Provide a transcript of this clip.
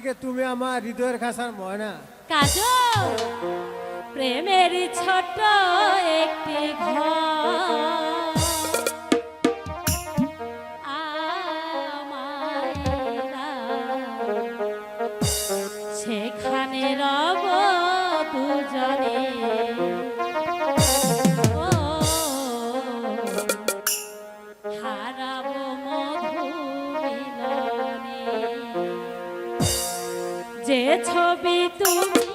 থেকে তুমি আমার হৃদয়ের খাসার ময়না। কাজল প্রেমের ছোট একটি ঘর। সেখানে যে ছবি তুমি